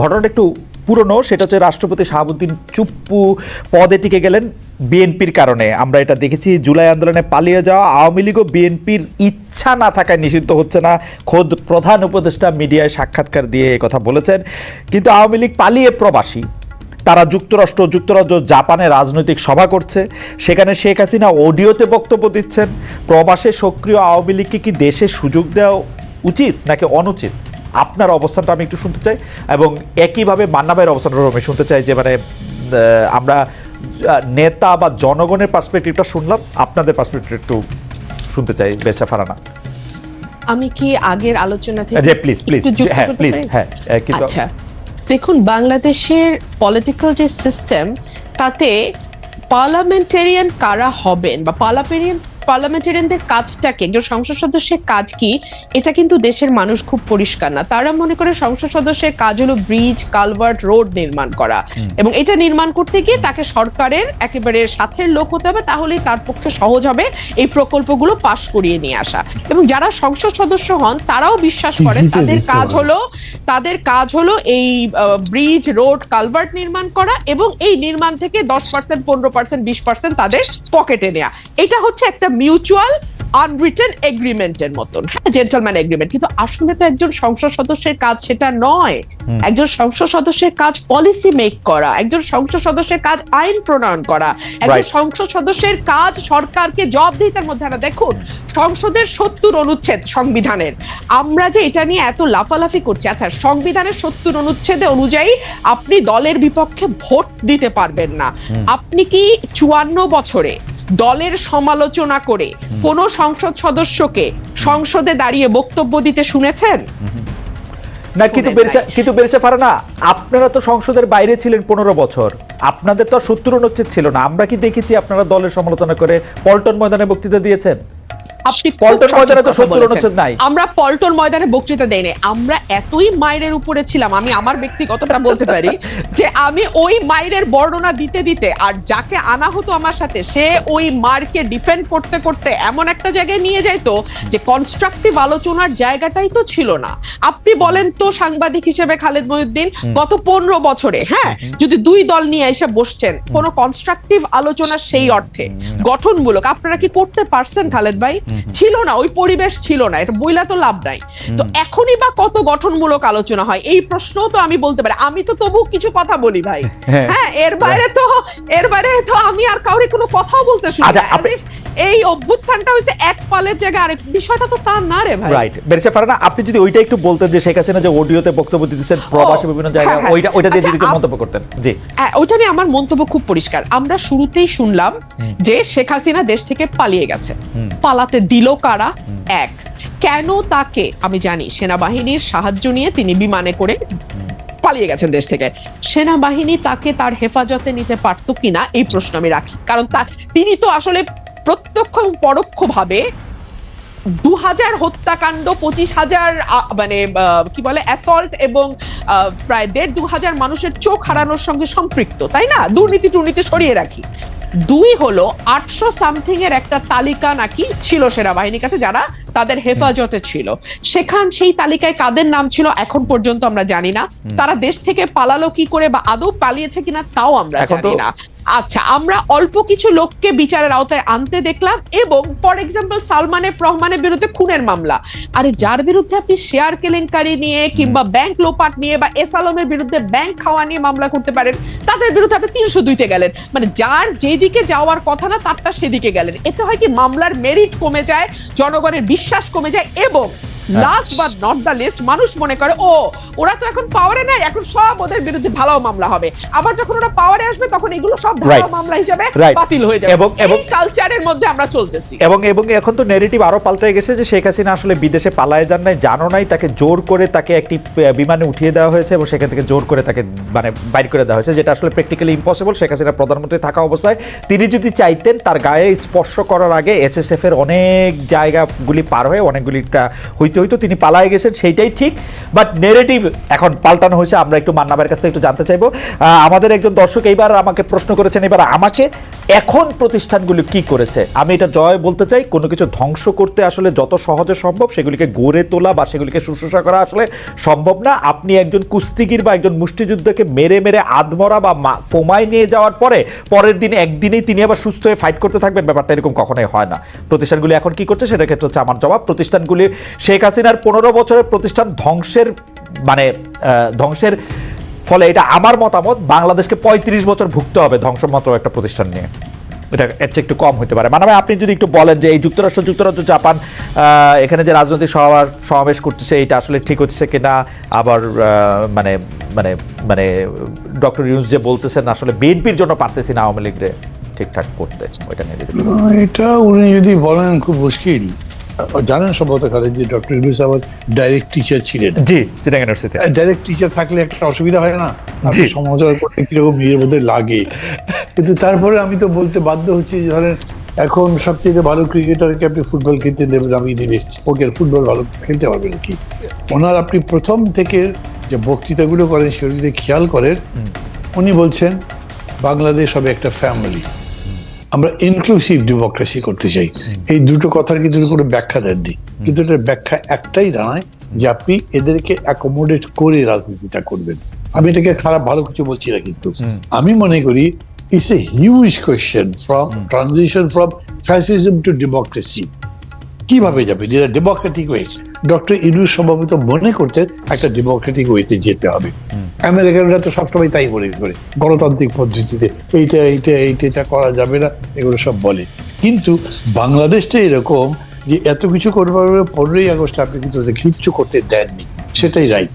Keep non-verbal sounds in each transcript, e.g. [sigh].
ঘটনাটা একটু পুরনো, সেটা হচ্ছে রাষ্ট্রপতি শাহাবুদ্দিন চুপ্পু পদে টিকে গেলেন বিএনপির কারণে। আমরা এটা দেখেছি, জুলাই আন্দোলনে পালিয়ে যাওয়া আওয়ামী লীগ ও বিএনপির ইচ্ছা না থাকায় নিষিদ্ধ হচ্ছে না। খোদ প্রধান উপদেষ্টা মিডিয়ায় সাক্ষাৎকার দিয়ে কথা বলেছেন। কিন্তু আওয়ামী লীগ পালিয়ে প্রবাসী। তারা যুক্তরাষ্ট্র, যুক্তরাজ্য, জাপানে রাজনৈতিক সভা করছে। সেখানে শেখ হাসিনা অডিওতে বক্তব্য দিচ্ছেন। প্রবাসে সক্রিয় আওয়ামী লীগকে কি দেশে সুযোগ দেওয়া উচিত নাকি অনুচিত? আপনার অবস্থানটা আমি একটু শুনতে চাই এবং একইভাবে মান্না ভাইয়ের অবস্থানটা আমি শুনতে চাই যে মানে আমরা নেতা বা জনগণের পার্সপেক্টিভটা শুনলাম আপনাদের পার্সপেক্টিভ একটু শুনতে চাই বেচা ফারানা। আমি কি আগের আলোচনা থেকে প্লিজ প্লিজ হ্যাঁ প্লিজ হ্যাঁ কিন্তু আচ্ছা দেখুন বাংলাদেশের পলিটিক্যাল যে সিস্টেম তাতে পার্লামেন্টেরিয়ান কারা হবেন বা পার্লামেন্টেরিয়ান পার্লামেন্টেরিয়ানদের কাজটা কি? একজন সংসদ সদস্যের কাজ কি? এটা কিন্তু দেশের মানুষ খুব পরিষ্কার না। তারা মনে করে সংসদ সদস্যের কাজ হলো ব্রিজ কালভার্ট রোড নির্মাণ করা। এবং এটা নির্মাণ করতে গিয়ে তাকে সরকারের একেবারে সাথের লোক হতে হবে তাহলেই তার পক্ষে সহজ হবে এই প্রকল্পগুলো পাশ করিয়ে নিয়ে আসা। এবং যারা সংসদ সদস্য হন তারাও বিশ্বাস করেন তাদের কাজ। হলো তাদের কাজ হলো এই ব্রিজ রোড কালভার্ট নির্মাণ করা এবং এই নির্মাণ থেকে দশ পার্সেন্ট পনেরো পার্সেন্ট বিশ পার্সেন্ট তাদের পকেটে নেওয়া এটা হচ্ছে একটা মিউচুয়াল আনরিটেন এগ্রিমেন্টের মতন। হ্যাঁ জেন্টলম্যান এগ্রিমেন্ট কিন্তু আসলে তো একজন সংসদ সদস্যের কাজ সেটা নয়। একজন সংসদ সদস্যের কাজ পলিসি মেক করা একজন সংসদ সদস্যের কাজ আইন প্রণয়ন করা একজন সংসদ সদস্যের কাজ সরকারকে জবাবদিহিতার মধ্যে আনা। দেখুন সংসদের সত্তর অনুচ্ছেদ সংবিধানের। আমরা যে এটা নিয়ে এত লাফালাফি করছি আচ্ছা সংবিধানের সত্তর অনুচ্ছেদে অনুযায়ী আপনি দলের বিপক্ষে ভোট দিতে পারবেন না। আপনি কি চুয়ান্ন বছরে দলের সমালোচনা করে কোন সংসদ সদস্যকে সংসদে দাঁড়িয়ে বক্তব্য দিতে শুনেছেন? না কিন্তু। কিন্তু বেরেসা ফারানা আপনারা তো সংসদের বাইরে ছিলেন পনেরো বছর। আপনাদের তো আর সত্তর অনুচ্ছেদ ছিল না। আমরা কি দেখেছি আপনারা দলের সমালোচনা করে পল্টন ময়দানে বক্তৃতা দিয়েছেন? আপনি পল্টন ময়দানে তো কথা 70 বলেছেন। অনুচ্ছেদ নাই। আমরা পল্টন ময়দানে বক্তৃতা দেইনি আমরা এতই মাইরের উপরে ছিলাম আমি আমার ব্যক্তিগতটা বলতে পারি যে আমি ওই মাইরের বর্ণনা দিতে দিতে আর যাকে আনা হতো আমার সাথে সে ওই মারকে ডিফেন্ড করতে করতে এমন একটা জায়গায় নিয়ে যাইতো যে কনস্ট্রাকটিভ আলোচনার জায়গাটাই তো ছিল না। আপনি বলেন তো সাংবাদিক হিসেবে খালেদ মহিউদ্দিন গত পনেরো বছরে হ্যাঁ যদি দুই দল নিয়ে এসে বসছেন কোন কনস্ট্রাকটিভ আলোচনা সেই অর্থে গঠনমূলক আপনারা কি করতে পারছেন খালেদ ভাই? ছিল না ওই পরিবেশ ছিল না এটা বইলা তো লাভ নাই। তো এখনই বা কত গঠনমূলক আলোচনা হয় এই প্রশ্নও তো আমি বলতে পারি। আমি তো তবু কিছু কথা বলি ভাই। [laughs] হ্যাঁ। হ্যাঁ এর বাইরে তো এর বাইরে তো আমি আর কাউরে কোনো কথাও বলতে শুনি আচ্ছা। এই অভ্যুত্থানটা হয়েছে এক পালের জায়গায় আরেক বিষয়টা তো তার না রে ভাই। রাইট বেরেসা ফারানা আপনি যদি ওইটা একটু বলতেন যে শেখ হাসিনা যে অডিওতে বক্তব্য দিতেছেন প্রবাসী বিভিন্ন জায়গায় হ্যাঁ, হ্যাঁ। ওইটা ওইটা দিয়ে আচ্ছা, যদি মন্তব্য করতেন। জি। হ্যাঁ ওইটা নিয়ে আমার মন্তব্য খুব পরিষ্কার। আমরা শুরুতেই শুনলাম যে শেখ হাসিনা দেশ থেকে পালিয়ে গেছে। পালাতে দিল কারা? এক। কেন তাকে, আমি জানি, সেনাবাহিনীর সাহায্য নিয়ে তিনি বিমানে করে পালিয়ে গেছেন দেশ থেকে। সেনাবাহিনী তাকে তার হেফাজতে নিতে পারতো কিনা, এই প্রশ্ন আমি রাখি। কারণ তিনি তো আসলে প্রত্যক্ষ এবং পরোক্ষভাবে দু হাজার হত্যাকাণ্ড, পঁচিশ হাজার মানে কি বলে অ্যাসল্ট এবং প্রায় দেড় দু হাজার মানুষের চোখ হারানোর সঙ্গে সম্পৃক্ত, তাই না? দুর্নীতি টুর্নীতি সরিয়ে রাখি। দুই হলো আটশো সামথিং এর একটা তালিকা নাকি ছিল সেনাবাহিনীর কাছে যারা তাদের হেফাজতে ছিল। সেখান সেই তালিকায় কাদের নাম ছিল এখন পর্যন্ত আমরা জানি না। তারা দেশ থেকে পালালো কি করে বা আদৌ পালিয়েছে কিনা তাও আমরা জানি না। আচ্ছা আমরা অল্প কিছু লোককে বিচারের আওতায় আনতে দেখলাম এবং ফর এক্সাম্পল সালমানের রহমানের বিরুদ্ধে খুনের মামলা। আরে যার বিরুদ্ধে আপনি শেয়ার কেলেঙ্কারি নিয়ে কিংবা ব্যাংক লোপাট নিয়ে বা এস আলমের বিরুদ্ধে ব্যাংক খাওয়া নিয়ে মামলা করতে পারেন তাদের বিরুদ্ধে আপনি তিনশো দুইতে গেলেন। মানে যার যেদিকে যাওয়ার কথা না তারটা সেদিকে গেলেন। এতে হয় কি মামলার মেরিট কমে যায় জনগণের বিশ্বাস কমে যায় এবং last but not the least মানুষ মনে করে ও ওরা তো এখন পাওয়ারে নাই এখন সব ওদের বিরুদ্ধে ভালো মামলা হবে। আবার যখন ওরা পাওয়ারে আসবে তখন এগুলো সব Right. মামলা হিসেবে বাতিল হয়ে যাবে। এবং- এবং- কালচারের মধ্যে আমরা চলতেছি। এবং এবং এখন তো নেগেটিভ আরও পাল্টে গেছে যে শেখ হাসিনা আসলে বিদেশে পালায় যান নাই জানো নাই তাকে জোর করে তাকে একটি বিমানে উঠিয়ে দেওয়া হয়েছে এবং সেখান থেকে জোর করে তাকে মানে বাইর করে দেওয়া হয়েছে যেটা আসলে প্র্যাকটিক্যালি ইম্পসিবল শেখ হাসিনা প্রধানমন্ত্রী থাকা অবস্থায়। তিনি যদি চাইতেন তার গায়ে স্পর্শ করার আগে এসএসএফ এর অনেক জায়গাগুলি পার হয়ে অনেকগুলি হইতে হইতে তিনি পালায়ে গেছেন, সেইটাই ঠিক। বাট নেগেটিভ এখন পাল্টানো হয়েছে, আমরা একটু মান্নাবের কাছ থেকে একটু জানতে চাইব। আমাদের একজন দর্শক এইবার আমাকে প্রশ্ন করেছেন, এবার আমাকে এখন প্রতিষ্ঠানগুলো কি করেছে? আমি এটা জয় বলতে চাই, কোনো কিছু ধ্বংস করতে আসলে যত সহজে সম্ভব সেগুলিকে গড়ে তোলা বা সেগুলিকে শুশ্রূষা করা আসলে সম্ভব না। আপনি একজন কুস্তিগির বা একজন মুষ্টিযুদ্ধকে মেরে মেরে আধমরা বা কোমায় নিয়ে যাওয়ার পরে পরের দিন একদিনেই তিনি আবার সুস্থ হয়ে ফাইট করতে থাকবেন। ব্যাপারটা এরকম কখনোই হয় না। প্রতিষ্ঠানগুলি এখন কি করছে সেটা ক্ষেত্রে হচ্ছে আমার জবাব। প্রতিষ্ঠানগুলি শেখ হাসিনার পনেরো বছরের প্রতিষ্ঠান ধ্বংসের মানে ধ্বংসের ফলে এটা আমার মতামত, বাংলাদেশকে পঁয়ত্রিশ বছর ভুগতে হবে ধ্বংসমত একটা প্রতিষ্ঠান নিয়ে। এটা এর চেয়ে একটু কম হতে পারে। মানে আপনি যদি একটু বলেন যে এই যুক্তরাষ্ট্র, যুক্তরাজ্য, জাপান এখানে যে রাজনৈতিক সমাবেশ করতেছে, এটা আসলে ঠিক হচ্ছে কিনা, আবার মানে মানে মানে ডক্টর ইউনুস যে বলতেছেন, আসলে বিএনপির জন্য পারতেছি না আওয়ামী লীগরে ঠিকঠাক করতে, ওইটা নিয়ে এটা উনি যদি বলেন, খুব মুশকিল। জানেন সম্ভবত খালেদ যে ডক্টর ইউনুস আবার ডাইরেক্ট টিচার ছিলেন। জি চিটাং ইউনিভার্সিটি ডাইরেক্ট টিচার থাকলে একটা অসুবিধা হয় না? জি। সমালোচনা করতে কীরকম নিজের মধ্যে লাগে। কিন্তু তারপরে আমি তো বলতে বাধ্য হচ্ছি যে ধরেন এখন সবচেয়ে ভালো ক্রিকেটারকে আপনি ফুটবল খেলতে দেবেন আমি দিলে ওকে ফুটবল ভালো খেলতে পারবে নাকি ওনার আপনি প্রথম থেকে যে বক্তৃতাগুলো করেন সেগুলিতে খেয়াল করেন উনি বলছেন বাংলাদেশ হবে একটা ফ্যামিলি আমরা ইনক্লুসিভ ডেমোক্রেসি করতে চাই। এই দুটো কথার কিন্তু কোনো ব্যাখ্যা দেননি। কিন্তু এটার ব্যাখ্যা একটাই দাঁড়ায় যে আপনি এদেরকে অ্যাকোমোডেট করে রাজনীতিটা করবেন। আমি এটাকে খারাপ ভালো কিছু বলছি না কিন্তু। আমি মনে করি it's a huge question from transition from fascism to democracy কীভাবে যাবে? যেটা ডেমোক্রেটিক ওয়ে ডক্টর ইনুস সম্ভবত মনে করতেন একটা ডেমোক্রেটিক ওয়েতে যেতে হবে। আমেরিকানরা তো সবসময় তাই মনে করে গণতান্ত্রিক পদ্ধতিতে এইটা এইটা এইটা এটা করা যাবে না এগুলো সব বলে। কিন্তু বাংলাদেশটা এরকম যে এত কিছু করবার পনেরোই আগস্ট আপনি কিন্তু ওদের কিচ্ছু করতে দেননি সেটাই রাইট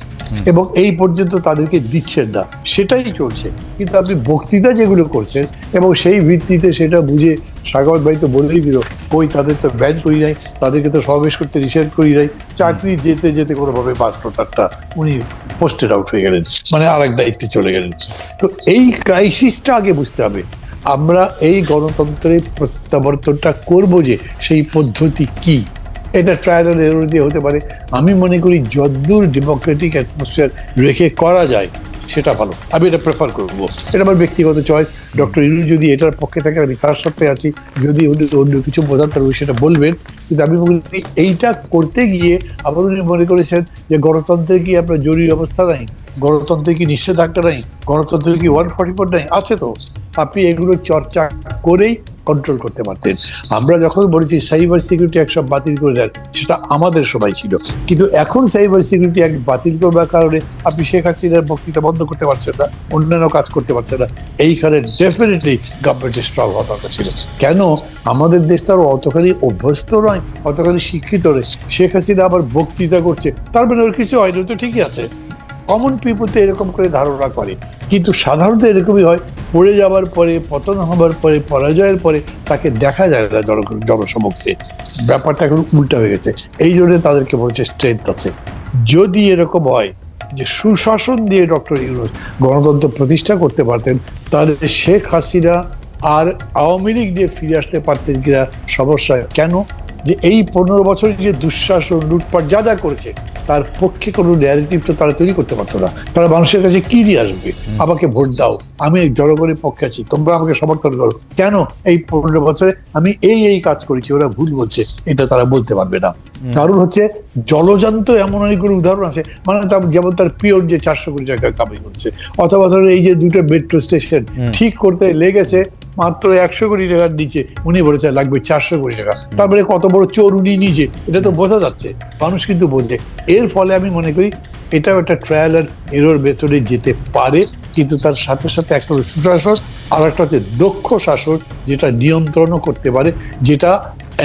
এবং এই পর্যন্ত তাদেরকে দিচ্ছেন না সেটাই চলছে। কিন্তু আপনি বক্তৃতা যেগুলো করছেন এবং সেই ভিত্তিতে সেটা বুঝে স্বাগত ভাই তো বলেই দিল, কই তাদের তো ব্যান করি নাই, তাদেরকে তো সমাবেশ করতে নিষেধ করি নাই, চাকরি যেতে যেতে কোনোভাবে বাঁচলো তারটা, উনি পোস্টেড আউট হয়ে গেলেন মানে আর এক দায়িত্বে চলে গেলেন। তো এই ক্রাইসিসটা আগে বুঝতে হবে, আমরা এই গণতন্ত্রের প্রত্যাবর্তনটা করব যে সেই পদ্ধতি কি, এটা ট্রায়াল এরর দিয়ে হতে পারে। আমি মনে করি যদ্দূর ডেমোক্রেটিক অ্যাটমসফিয়ার রেখে করা যায় সেটা ভালো। আমি এটা প্রেফার করব। এটা আমার ব্যক্তিগত চয়েস ডক্টর ইনু যদি এটার পক্ষে থাকে আমি তার সাথে আছি। যদি উনি অন্য কিছু বোঝান তাহলে সেটা বলবেন। কিন্তু আমি এইটা করতে গিয়ে আবার উনি মনে করেছেন যে গণতন্ত্রে কি আপনার জরুরি অবস্থা নাই? গণতন্ত্রে কি নিষেধাজ্ঞা নাই? গণতন্ত্রে কি ওয়ান ফর্টি ফোর নাই? আছে তো। আপনি এগুলো চর্চা করেই কন্ট্রোল করতে পারতেন। আমরা যখন বলেছি সাইবার সিকিউরিটি অ্যাক্ট সব বাতিল করে দেন সেটা আমাদের সময় ছিল। কিন্তু এখন সাইবার সিকিউরিটি অ্যাক্ট বাতিল করবার কারণে আপনি শেখ হাসিনার বক্তৃতা বন্ধ করতে পারছেন না অন্যান্য কাজ করতে পারছেন না। এইখানে ডেফিনেটলি গভর্নমেন্টের স্ট্রং হওয়া দরকার ছিল। কেন? আমাদের দেশ তার অতখানি অভ্যস্ত নয় অতখানি শিক্ষিত নয়। শেখ হাসিনা আবার বক্তৃতা করছে তার মানে ওর কিছু হয়নি তো ঠিকই আছে। কমন পিপুল তো এরকম করে ধারণা করে। কিন্তু সাধারণত এরকমই হয় পড়ে যাওয়ার পরে পতন হবার পরে পরাজয়ের পরে তাকে দেখা যায় না জন জনসমক্ষে। ব্যাপারটা এখন উল্টা হয়ে গেছে। এই জন্য তাদেরকে বলছে স্ট্রেংথ আছে যদি এরকম হয় যে সুশাসন দিয়ে ডক্টর ইউনুস গণতন্ত্র প্রতিষ্ঠা করতে পারতেন তাহলে শেখ হাসিনা আর আওয়ামী লীগ দিয়ে ফিরে আসতে পারতেন কিনা সমস্যা কেন? যে এই পনেরো বছর যে দুঃশাসন লুটপাট যা যা করেছে তার পক্ষে কোনো ন্যারেটিভ তো তারা তৈরি করতে পারতো না। তারা মানুষের কাছে কী নিয়ে আসবে? আমাকে ভোট দাও। আমি জনগণের পক্ষে আছি তোমরা আমাকে সমর্থন করো। কেন এই পনেরো বছরে আমি এই এই কাজ করেছি ওরা ভুল বলছে এটা তারা বলতে পারবে না। কারণ হচ্ছে জলজান্ত এমন অনেকগুলো উদাহরণ আছে মানে তার যেমন তার পিওর যে চারশো কোটি টাকা কামাই করছে অথবা ধরো এই যে দুটো মেট্রো স্টেশন ঠিক করতে লেগেছে মাত্র একশো কোটি টাকার নিচে উনি বলেছে লাগবে চারশো কোটি টাকা। তারপরে কত বড় চোর উনি নিজে এটা তো বোঝা যাচ্ছে মানুষ কিন্তু বোঝে। এর ফলে আমি মনে করি এটাও একটা ট্রায়াল আর এরোর ভেতরে যেতে পারে। কিন্তু তার সাথে সাথে একটা সুশাসন আর একটা হচ্ছে দক্ষ শাসন যেটা নিয়ন্ত্রণও করতে পারে, যেটা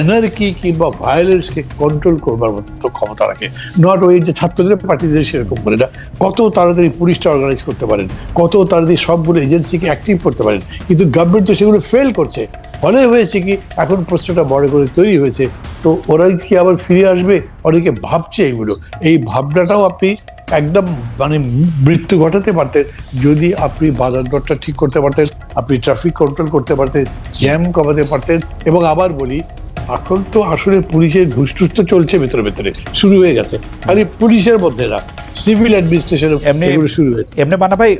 এনার্কি কিংবা ভায়োলেন্সকে কন্ট্রোল করবার মতো ক্ষমতা রাখে। নট ওই যে ছাত্রদের পার্টিদের সেরকম করে না, কত তাড়াতাড়ি পুলিশটা অর্গানাইজ করতে পারেন, কত তাড়াতাড়ি সবগুলো এজেন্সিকে অ্যাক্টিভ করতে পারেন, কিন্তু গভর্নমেন্ট তো সেগুলো ফেল করছে। ফলে হয়েছে কি, এখন প্রশ্নটা বড় করে তৈরি হয়েছে, তো ওরাই কি আবার ফিরে আসবে? অনেকে ভাবছে এগুলো। এই ভাবনাটাও আপনি একদম মানে মৃত্যু ঘটাতে পারতেন। যদি আপনি বাজার দরটা ঠিক করতে পারতেন আপনি ট্রাফিক কন্ট্রোল করতে পারতেন জ্যাম কমাতে পারতেন এবং আবার বলি এখন তো আসলে পুলিশের ঘুষটুস তো চলছে ভেতরে ভেতরে শুরু হয়ে গেছে। খালি পুলিশের মধ্যে না সিভিল অ্যাডমিনিস্ট্রেশন এমনি- শুরু হয়েছে। এমনি মানা ভাই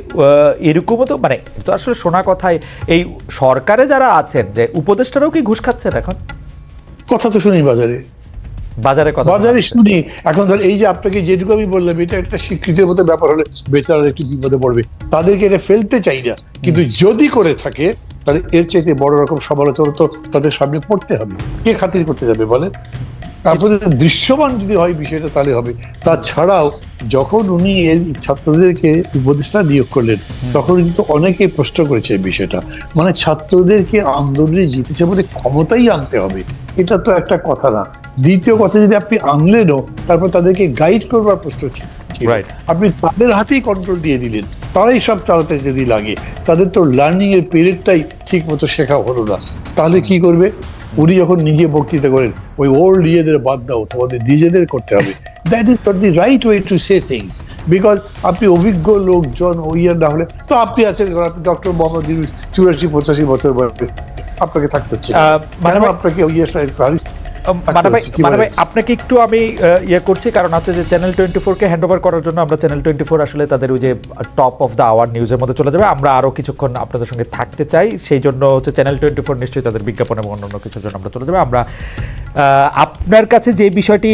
এরকমও তো মানে তো আসলে শোনা কথাই এই সরকারে যারা আছেন যে উপদেষ্টারাও কি ঘুষ খাচ্ছেন এখন? কথা তো শুনি বাজারে। বাজারে কথা বাজারে শুনি। এখন ধর এই যে আপনাকে যেটুকু আমি বললাম এটা একটা স্বীকৃতির মতো ব্যাপার হলে বেচারা একটু বিপদে পড়বে। তাদেরকে এটা ফেলতে চাই না। কিন্তু যদি করে থাকে তাহলে এর চাইতে বড় রকম সমালোচনা তো তাদের সামনে পড়তে হবে। কে খাতির করতে যাবে বলেন? তারপরে দৃশ্যমান যদি হয় বিষয়টা তাহলে হবে। তাছাড়াও যখন উনি এই ছাত্রদেরকে উপদেষ্টা নিয়োগ করলেন তখন কিন্তু অনেকে প্রশ্ন করেছে এই বিষয়টা। মানে ছাত্রদেরকে আন্দোলনে জিতেছে বলে ক্ষমতাই আনতে হবে এটা তো একটা কথা না। দ্বিতীয় কথা যদি আপনি আনলেনও তারপর তাদেরকে গাইড করবার প্রশ্ন. আপনি তাদের হাতেই কন্ট্রোল দিয়ে দিলেন তারাই সব চালাতে যদি লাগে তাদের তো লার্নিং এর পিরিয়ডটাই ঠিক মতো শেখা হলো না। তাহলে কি করবে? উনি যখন নিজে বক্তৃতা করেন ওই ওল্ড ইয়েদের বাদ দাও তোমাদের নিজেদের করতে হবে। That is not the right way to say things because আপনি অভিজ্ঞ লোকজন ওই ইয়ে না হলে তো আপনি আছেন আপনি ডক্টর মোহাম্মদ ইউনুস চুরাশি পঁচাশি বছর বয়সে আপনাকে থাকতে হচ্ছে। মানে আপনাকে ওই মানে ভাই মানে আপনাকে একটু আমি ইয়ে করছি কারণ হচ্ছে যে চ্যানেল টোয়েন্টি ফোরকে হ্যান্ড ওভার করার জন্য আমরা চ্যানেল টোয়েন্টি ফোর আসলে তাদের ওই যে টপ অফ দ্য আওয়ার নিউজের মধ্যে চলে যাবে। আমরা আরও কিছুক্ষণ আপনাদের সঙ্গে থাকতে চাই। সেই জন্য হচ্ছে চ্যানেল টোয়েন্টি ফোর নিশ্চয়ই তাদের বিজ্ঞাপন এবং অন্য কিছুর জন্য আমরা চলে যাবে। আমরা আপনার কাছে যে বিষয়টি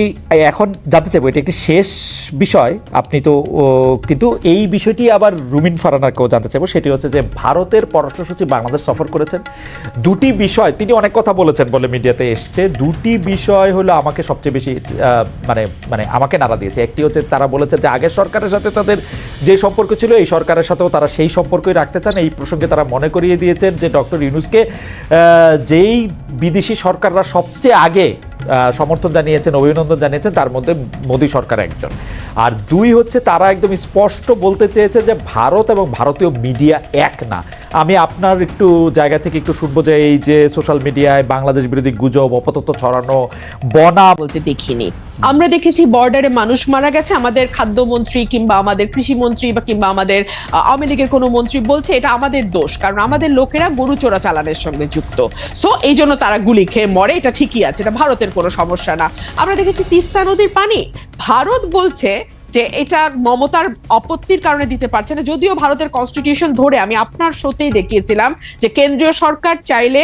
এখন জানতে চাইব, এটা একটি শেষ বিষয়। আপনি তো কিন্তু এই বিষয়টি আবার রুমিন ফারানাকেও জানতে চাইব। সেটি হচ্ছে যে ভারতের পররাষ্ট্র সচিব বাংলাদেশ সফর করেছেন। দুটি বিষয়, তিনি অনেক কথা বলেছেন বলে মিডিয়াতে এসছে। দুটি বিষয় হলো আমাকে সবচেয়ে বেশি মানে মানে আমাকে নাড়া দিয়েছে। একটি হচ্ছে তারা বলেছেন যে আগের সরকারের সাথে তাদের যে সম্পর্ক ছিল, এই সরকারের সাথেও তারা সেই সম্পর্কই রাখতে চান। এই প্রসঙ্গে তারা মনে করিয়ে দিয়েছেন যে ডক্টর ইউনুসকে যেই বিদেশি সরকাররা সবচেয়ে আগে সমর্থন জানিয়েছেন, অভিনন্দন জানিয়েছেন, তার মধ্যে মোদী সরকার একজন। আর দুই হচ্ছে তারা একদম স্পষ্ট বলতে চেয়েছে যে ভারত এবং ভারতীয় মিডিয়া এক না। আমি আপনার একটু জায়গা থেকে একটু শুনব যে এই যে সোশ্যাল মিডিয়ায় বাংলাদেশ বিরোধী গুজব অপতত্ত্ব ছড়ানো বনা বলতে দেখিনি। আমরা দেখেছি বর্ডারে মানুষ মারা গেছে। আমাদের খাদ্যমন্ত্রী কিংবা আমাদের কৃষিমন্ত্রী বা কিংবা আমাদের আওয়ামী লীগের কোনো মন্ত্রী বলছে এটা আমাদের দোষ। কারণ আমাদের লোকেরা গরু চোরা চালানের সঙ্গে যুক্ত। সো এই জন্য তারা গুলি খেয়ে মরে। এটা ঠিকই আছে, এটা ভারতের কোনো সমস্যা না। আমরা দেখেছি তিস্তা নদীর পানি। ভারত বলছে যে এটা মমতার আপত্তির কারণে দিতে পারছে না। যদিও ভারতের কনস্টিটিউশন ধরে আমি আপনার শোতেই দেখিয়েছিলাম যে কেন্দ্রীয় সরকার চাইলে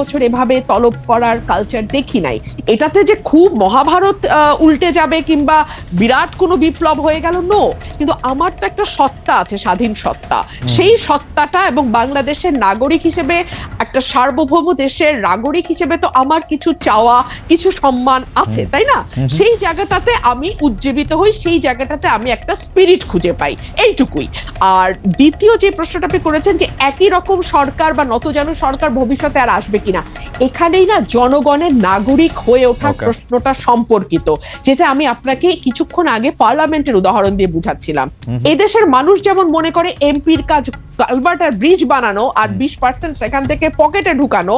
বছর এভাবে তলব করার কালচার দেখি নাই। এটাতে যে খুব মহাভারত আহ, উল্টে যাবে কিংবা বিরাট কোনো বিপ্লব হয়ে গেল নো কিন্তু আমার তো একটা সত্তা আছে স্বাধীন সত্তা। সেই সত্তাটা এবং বাংলাদেশের নাগরিক হিসেবে একটা সার্বভৌম দেশের নাগরিক হিসেবে তো আমার কিছু চাওয়া কিছু সম্মান আছে তাই না? সেই জায়গাটাতে আমি উজ্জীবিত হই সেই জায়গাটাতে আমি একটা স্পিরিট খুঁজে পাই। এইটুকুই। আর দ্বিতীয় যে প্রশ্নটা আপনি করেছেন যে একই রকম সরকার বা নতজানু সরকার ভবিষ্যতে আর আসবে কিনা এখানেই না জনগণের নাগরিক হয়ে ওঠার প্রশ্নটা সম্পর্কিত যেটা আমি আপনাকে কিছুক্ষণ আগে পার্লামেন্টের উদাহরণ দিয়ে বুঝাচ্ছিলাম। এদেশের মানুষ যেমন মনে করে এমপির কাজ কালভার্ট আর ব্রিজ বানানো আর বিশ পার্সেন্ট সেখান থেকে পকেটে ঢুকানো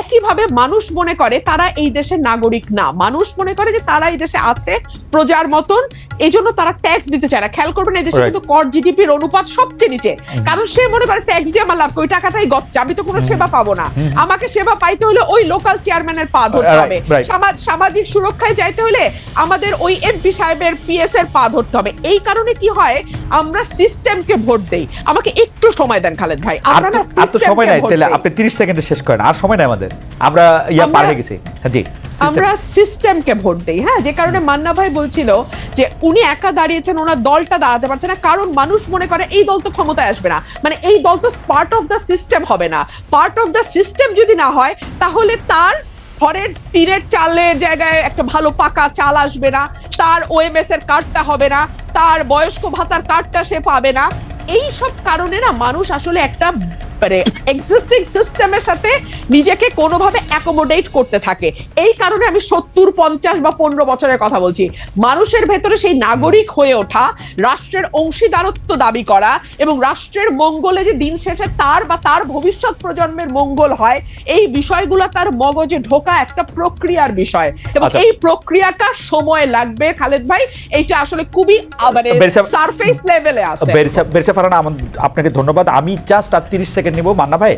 একইভাবে মানুষ মনে করে তারা এই দেশের নাগরিক না। মানুষ মনে করে যে তারা এই দেশে আছে প্রজার মতন এই জন্য তারা ট্যাক্স দিতে চায় না। খেয়াল করবেন এই দেশে কিন্তু কর জিডিপির অনুপাত সবচেয়ে নিচে। কারণ সে মনে করে ট্যাক্স দিয়ে আমার লাভ? ওই টাকাটাই গচ্ছা আমি তো কোনো সেবা পাবো না। আমাকে সেবা পাইতে হলে ওই লোকাল চেয়ারম্যানের পা ধরতে হবে। সামাজিক সুরক্ষায় যাইতে হলে আমাদের ওই এমপি সাহেবের পিএস এর পা ধরতে হবে। এই কারণে কি হয় আমরা সিস্টেমকে ভোট দেই। আমাকে একটু সময় দেন খালেদ ভাই। আর তো- আর তো সময় নাই তাহলে আপনি তিরিশ সেকেন্ডে শেষ করেন আর সময় নাই আমাদের। আমরা ইয়া পার হয়ে গেছি। হ্যাঁ জি আমরা সিস্টেমকে ভোট দেই। হ্যাঁ যে কারণে মান্না ভাই বলছিল যে উনি একা দাঁড়িয়েছেন ওনার দলটা দাঁড়াতে পারছে না কারণ মানুষ মনে করে এই দল তো ক্ষমতায় আসবে না। মানে এই দল তো পার্ট অফ দ্য সিস্টেম হবে না। পার্ট অফ দ্য সিস্টেম যদি না হয় তাহলে তার ঘরের তীরের চালের জায়গায় একটা ভালো পাকা চাল আসবে না, তার ওএমএস এর কার্ডটা হবে না, তার বয়স্ক ভাতার কার্ডটা সে পাবে না। এই সব কারণে না মানুষ আসলে একটা মানে এক্সিস্টিং সিস্টেমের সাথে নিজেকে কোনোভাবে অ্যাকোমোডেট করতে থাকে। এই কারণে আমি সত্তর পঞ্চাশ বা পনেরো বছরের কথা বলছি। মানুষের ভেতরে সেই নাগরিক হয়ে ওঠা রাষ্ট্রের অংশীদারত্ব দাবি করা এবং রাষ্ট্রের মঙ্গলে যে দিন শেষে তার বা তার ভবিষ্যৎ প্রজন্মের মঙ্গল হয় এই বিষয়গুলো তার মগজে ঢোকা একটা প্রক্রিয়ার বিষয়। এবং আচ্ছা। এই প্রক্রিয়াটা সময় লাগবে খালেদ ভাই। এইটা আসলে খুবই মানে সারফেস লেভেলে আছে। বেরসা বেরসা ফারানা আপনাকে ধন্যবাদ। আমি জাস্ট আর তিরিশ সেকেন্ড নিব। মান্না ভাই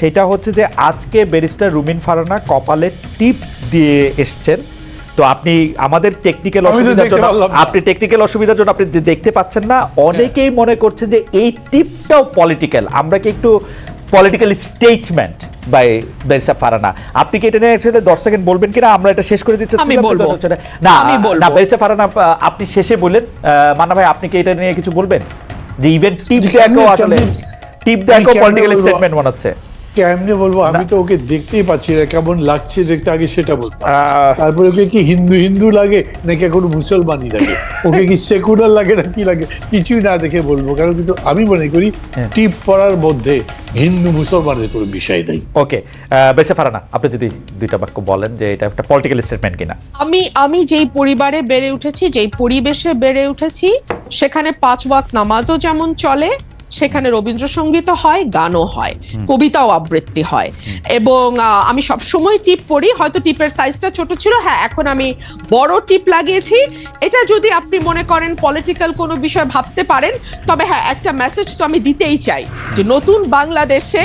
সেটা হচ্ছে যে আজকে ব্যারিস্টার রুমিন ফারানা কপালে টিপ দিয়ে এসছেন। তো আপনি আমাদের টেকনিক্যাল অসুবিধার জন্য আপনি টেকনিক্যাল অসুবিধার জন্য আপনি দেখতে পাচ্ছেন না। অনেকেই মনে করছেন যে এই টিপটাও পলিটিক্যাল আমরা কি একটু পলিটিক্যাল স্টেটমেন্ট বাই বেরসা ফারানা? আপনি কি এটা নিয়ে দশ সেকেন্ড বলবেন কিনা? আমরা এটা শেষ করে দিচ্ছি। আমি বলব। না। আমি বলব। না বেরসা ফারানা আপনি শেষে বললেন আহ, মান্না ভাই আপনি কি এটা নিয়ে কিছু বলবেন? যে ইভেন্ট টিপ দেখো আসলে টিপ দেখো পলিটিক্যাল স্টেটমেন্ট মনে হচ্ছে কেমনে বলব? আমি তো ওকে দেখতেই পাচ্ছি না কেমন লাগছে দেখতে আগে সেটা বলতাম। আহ, তারপরে ওকে কি হিন্দু হিন্দু লাগে নাকি এখন মুসলমানই লাগে? [laughs] ওকে কি সেকুলার লাগে না কি লাগে? কিছুই না দেখে বলব কারণ কিন্তু আমি মনে করি হ্যাঁ। টিপ পড়ার মধ্যে হিন্দু মুসলমানের কোনো বিষয় নেই। ওকে বেরসা ফারানা আপনি যদি দুইটা বাক্য বলেন যে এটা একটা পলিটিক্যাল স্টেটমেন্ট কিনা। আমি আমি যেই পরিবারে বেড়ে উঠেছি যেই পরিবেশে বেড়ে উঠেছি সেখানে পাঁচ ওয়াক্ত নামাজও যেমন চলে সেখানে রবীন্দ্রসঙ্গীত হয় গানও হয় কবিতাও আবৃত্তি হয়। এবং আমি সব সময় টিপ পড়ি হয়তো টিপের সাইজটা ছোট ছিল হ্যাঁ এখন আমি বড় টিপ লাগিয়েছি। এটা যদি আপনি মনে করেন পলিটিক্যাল কোনো বিষয় ভাবতে পারেন তবে হ্যাঁ একটা মেসেজ তো আমি দিতেই চাই যে নতুন বাংলাদেশে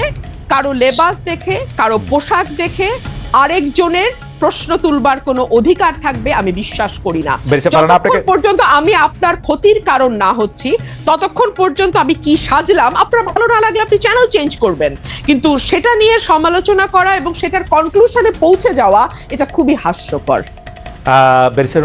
কারও লেবাস দেখে কারও পোশাক দেখে আরেকজনের প্রশ্ন তুলবার কোনো অধিকার থাকবে আমি বিশ্বাস করি না। যতক্ষণ পর্যন্ত আমি আপনার ক্ষতির কারণ না হচ্ছি ততক্ষণ পর্যন্ত আমি কি সাজলাম আপনার ভালো না লাগলে আপনি চ্যানেল চেঞ্জ করবেন? কিন্তু সেটা নিয়ে সমালোচনা করা এবং সেটার কনক্লুশনে পৌঁছে যাওয়া এটা খুবই হাস্যকর। বেরিসা